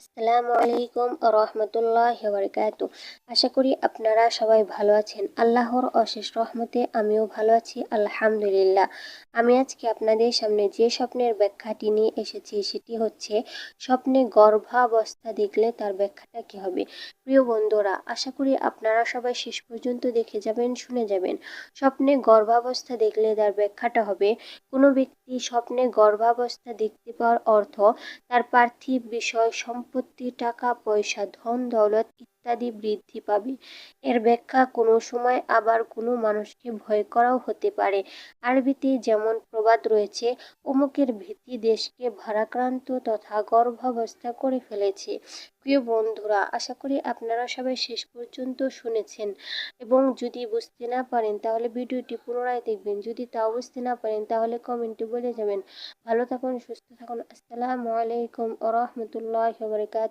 আসসালামু আলাইকুম রহমতুল্লাহ বারকাত আশা করি আপনারা সবাই ভালো আছেন। আল্লাহর অশেষ রহমতে আমিও ভালো আছি, আলহামদুলিল্লাহ। আমি আজকে আপনাদের সামনে যে স্বপ্নের ব্যাখ্যাটি নিয়ে এসেছি সেটি হচ্ছে, স্বপ্নে গর্ভাবস্থা দেখলে তার ব্যাখ্যাটা কী হবে? প্রিয় বন্ধুরা, আশা করি আপনারা সবাই শেষ পর্যন্ত দেখে যাবেন, শুনে যাবেন। স্বপ্নে গর্ভাবস্থা দেখলে তার ব্যাখ্যাটা হবে, কোনো ব্যক্তি স্বপ্নে গর্ভাবস্থা দেখতে পাওয়ার অর্থ তার পার্থিব বিষয় সম্পত্তি টাকা পয়সা ধন দৌলত ইত্যাদি বৃদ্ধি পাবে। এর ব্যাখ্যা কোনো সময় আবার কোনো মানুষকে ভয় করাও হতে পারে। আরবিতে যেমন প্রবাদ রয়েছে, অমুকের ভীতি দেশকে ভারাক্রান্ত তথা গর্ভাবস্থা করে ফেলেছে। প্রিয় বন্ধুরা, আশা করি আপনারা সবাই শেষ পর্যন্ত শুনেছেন। এবং যদি বুঝতে না পারেন, তাহলে ভিডিওটি পুনরায় দেখবেন। যদি তা বুঝতে না পারেন, তাহলে কমেন্টে বলে যাবেন। ভালো থাকুন, সুস্থ থাকুন। আসসালামু আলাইকুম আ রহমতুল্লাহ বারকাত